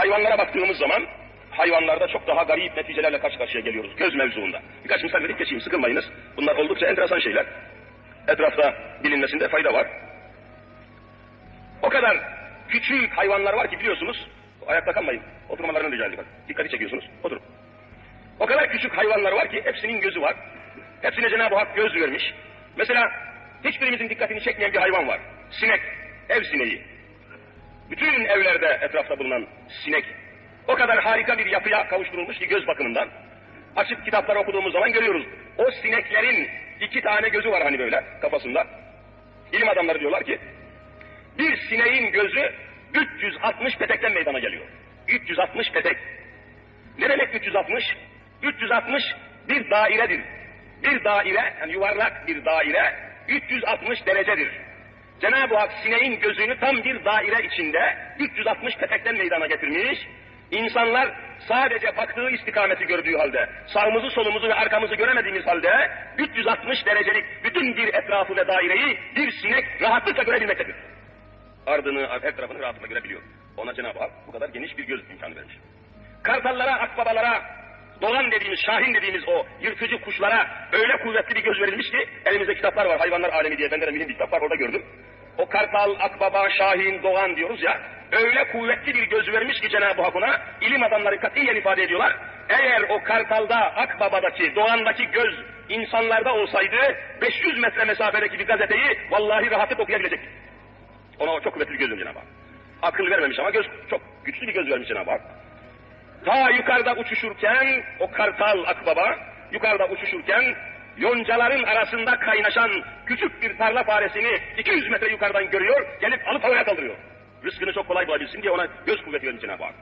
hayvanlara baktığımız zaman hayvanlarda çok daha garip neticelerle karşı karşıya geliyoruz göz mevzuunda. Birkaç misal verip geçeyim sıkılmayınız. Bunlar oldukça enteresan şeyler. Etrafta bilinmesinde fayda var. O kadar küçük hayvanlar var ki biliyorsunuz. Ayakta kalmayın. Oturmalarını rica ediyorum. Dikkati çekiyorsunuz. Oturun. O kadar küçük hayvanlar var ki hepsinin gözü var. Hepsine Cenab-ı Hak göz vermiş. Mesela hiçbirimizin dikkatini çekmeyen bir hayvan var. Sinek. Ev sineği. Bütün evlerde etrafta bulunan sinek. O kadar harika bir yapıya kavuşturulmuş ki göz bakımından. Açıp kitapları okuduğumuz zaman görüyoruz. O sineklerin iki tane gözü var hani böyle kafasında. İlim adamları diyorlar ki bir sineğin gözü 360 petekten meydana geliyor. 360 petek. Ne demek 360? 360 bir dairedir. Bir daire, yani yuvarlak bir daire 360 derecedir. Cenab-ı Hak sineğin gözünü tam bir daire içinde 360 petekten meydana getirmiş. İnsanlar sadece baktığı istikameti gördüğü halde, sağımızı solumuzu ve arkamızı göremediğimiz halde 360 derecelik bütün bir etrafı ve daireyi bir sinek rahatlıkla görebilmektedir. Ardını, her tarafını rahatlıkla görebiliyor. Ona Cenab-ı Hak bu kadar geniş bir göz imkanı vermiş. Kartallara, akbabalara, dolan dediğimiz, şahin dediğimiz o yırtıcı kuşlara öyle kuvvetli bir göz verilmiş ki elimizde kitaplar var. Hayvanlar alemi diye benden de mühim bir kitap var orada gördüm. O kartal, akbaba, şahin, doğan diyoruz ya öyle kuvvetli bir göz vermiş ki Cenab-ı Hak ona ilim adamları katiyen ifade ediyorlar. Eğer o kartalda, akbabadaki, doğandaki göz insanlarda olsaydı 500 metre mesafedeki bir gazeteyi vallahi rahatlık okuyabilecek. Ona o çok kuvvetli göz Cenab-ı Hak. Akıl vermemiş ama göz çok güçlü bir göz vermiş Cenab-ı Hak. Ta yukarıda uçuşurken o kartal akbaba yukarıda uçuşurken yoncaların arasında kaynaşan küçük bir tarla faresini 200 metre yukarıdan görüyor, gelip alıp havaya kaldırıyor. Rızkını çok kolay bulabilsin diye ona göz kuvveti vermiş Cenab-ı Hak.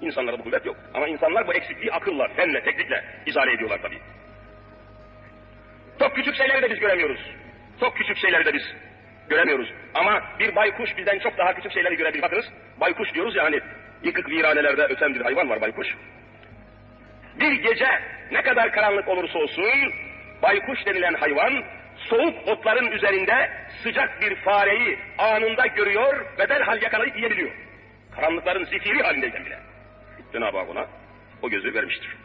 İnsanlarda bu kuvvet yok. Ama insanlar bu eksikliği akılla, fenle, teknikle izale ediyorlar tabii. Çok küçük şeyleri de biz göremiyoruz. Çok küçük şeyleri de biz göremiyoruz. Ama bir baykuş bizden çok daha küçük şeyleri görebilir. Bakınız baykuş diyoruz ya hani yıkık viranelerde öten bir hayvan var baykuş. Bir gece ne kadar karanlık olursa olsun baykuş denilen hayvan soğuk otların üzerinde sıcak bir fareyi anında görüyor ve derhal yakalayıp yiyebiliyor. Karanlıkların zifiri halindeyken bile. Cenab-ı Hak ona o gözü vermiştir.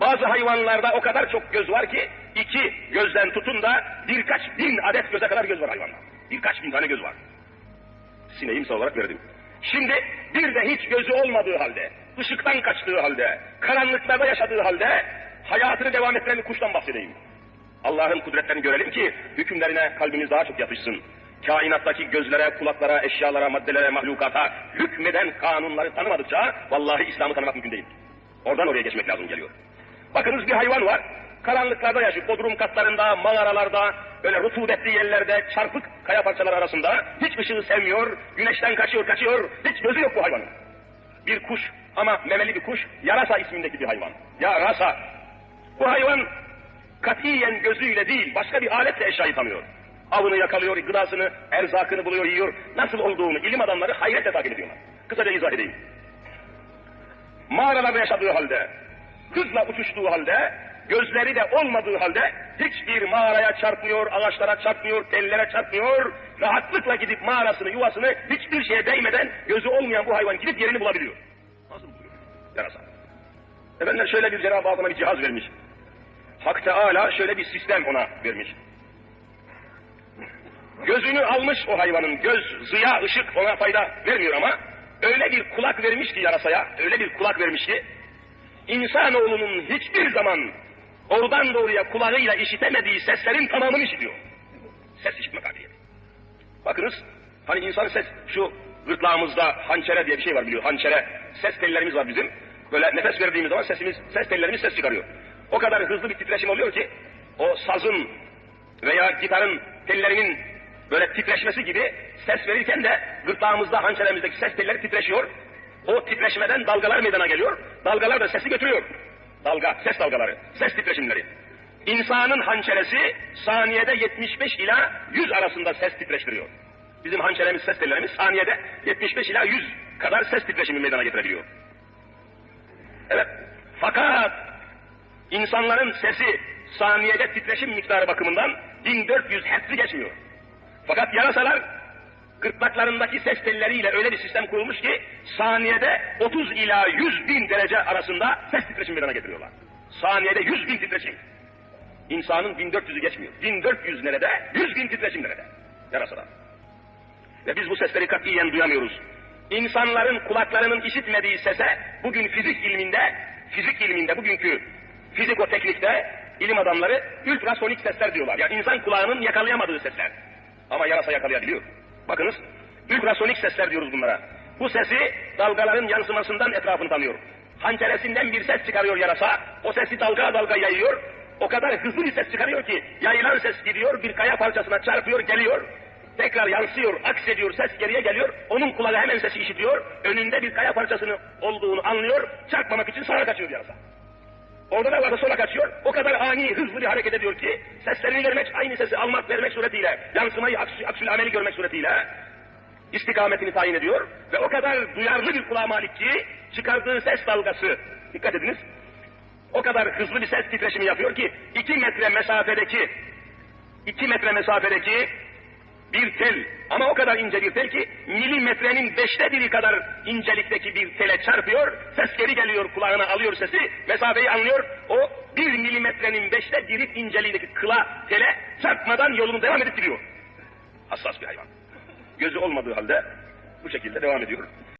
Bazı hayvanlarda o kadar çok göz var ki iki gözden tutun da birkaç bin adet göze kadar göz var hayvanda. Birkaç bin tane göz var. Sineği misal olarak verdim. Şimdi bir de hiç gözü olmadığı halde, ışıktan kaçtığı halde, karanlıklarda yaşadığı halde hayatını devam ettiren kuştan bahsedeyim. Allah'ın kudretlerini görelim ki hükümlerine kalbimiz daha çok yapışsın. Kainattaki gözlere, kulaklara, eşyalara, maddelere, mahlukata hükmeden kanunları tanımadıkça vallahi İslam'ı tanımak mümkün değil. Oradan oraya geçmek lazım geliyor. Bakınız bir hayvan var. Karanlıklarda yaşıyor. Bodrum katlarında, mağaralarda, böyle rutubetli yerlerde, çarpık kaya parçaları arasında. Hiç ışığı sevmiyor. Güneşten kaçıyor, kaçıyor. Hiç gözü yok bu hayvanın. Bir kuş ama memeli bir kuş. Yarasa ismindeki bir hayvan. Yarasa. Bu hayvan katiyen gözüyle değil, başka bir aletle eşyayı tanıyor. Avını yakalıyor, gıdasını, erzakını buluyor, yiyor. Nasıl olduğunu ilim adamları hayretle takip ediyorlar. Kısaca izah edeyim. Mağaralarda yaşadığı halde, hızla uçuştuğu halde, gözleri de olmadığı halde hiçbir mağaraya çarpmıyor, ağaçlara çarpmıyor, tellere çarpmıyor. Rahatlıkla gidip mağarasını, yuvasını hiçbir şeye değmeden gözü olmayan bu hayvan gidip yerini bulabiliyor. Nasıl buluyor? Yarasa. Efendim şöyle bir Cenab-ı Hak ona bir cihaz vermiş. Hak Teala şöyle bir sistem ona vermiş. Gözünü almış o hayvanın, göz, ziya, ışık ona fayda vermiyor ama öyle bir kulak vermiş ki yarasaya, öyle bir kulak vermiş ki insanoğlunun hiçbir zaman oradan doğruya kulağıyla işitemediği seslerin tamamını işitiyor. Ses işitme kabiliyeti. Bakınız, hani insan ses, şu gırtlağımızda hançere diye bir şey var biliyor, hançere, ses tellerimiz var bizim. Böyle nefes verdiğimiz zaman sesimiz, ses tellerimiz ses çıkarıyor. O kadar hızlı bir titreşim oluyor ki, o sazın veya gitarın tellerinin böyle titreşmesi gibi ses verirken de gırtlağımızda, hançeremizdeki ses telleri titreşiyor. O titreşmeden dalgalar meydana geliyor. Dalgalar da sesi götürüyor. Dalga, ses dalgaları, ses titreşimleri. İnsanın hançeresi saniyede 75 ila 100 arasında ses titreştiriyor. Bizim hançeremiz, ses tellerimiz saniyede 75 ila 100 kadar ses titreşimi meydana getirebiliyor. Evet. Fakat insanların sesi saniyede titreşim miktarı bakımından 1400 Hz'i geçmiyor. Fakat yarasalar gırtlaklarındaki ses telleriyle öyle bir sistem kurulmuş ki saniyede 30 ila 100 bin derece arasında ses titreşimi meydana getiriyorlar. Saniyede 100 bin titreşim. İnsanın 1400'ü geçmiyor. 1400 nerede? 100 bin titreşim nerede? Yarasada. Ve biz bu sesleri katiyen duyamıyoruz. İnsanların kulaklarının işitmediği sese bugün fizik ilminde, fizik ilminde bugünkü fizikoteknikte ilim adamları ultrasonik sesler diyorlar. Yani insan kulağının yakalayamadığı sesler. Ama yarasa yakalayabiliyor. Bakınız ultrasonik sesler diyoruz bunlara. Bu sesi dalgaların yansımasından etrafını tanıyor. Hançeresinden bir ses çıkarıyor yarasa. O sesi dalga dalga yayıyor. O kadar hızlı bir ses çıkarıyor ki yayılan ses gidiyor bir kaya parçasına çarpıyor geliyor. Tekrar yansıyor, aksediyor, ses geriye geliyor. Onun kulağı hemen sesi işitiyor. Önünde bir kaya parçasını olduğunu anlıyor. Çarpmamak için sağa kaçıyor yarasa. Orada da varsa sola kaçıyor. O kadar ani, hızlı bir hareket ediyor ki seslerini vermek, aynı sesi almak, vermek suretiyle, yansımayı aks aksül ameli görmek suretiyle istikametini tayin ediyor. Ve o kadar duyarlı bir kulağa malik ki çıkardığı ses dalgası, dikkat ediniz, o kadar hızlı bir ses titreşimi yapıyor ki iki metre mesafedeki iki metre mesafedeki bir tel ama o kadar ince bir tel ki milimetrenin beşte biri kadar incelikteki bir tele çarpıyor, ses geri geliyor kulağına alıyor sesi, mesafeyi anlıyor, o bir milimetrenin beşte biri inceliğindeki kıla tele çarpmadan yolunu devam edip gidiyor. Hassas bir hayvan. Gözü olmadığı halde bu şekilde devam ediyor.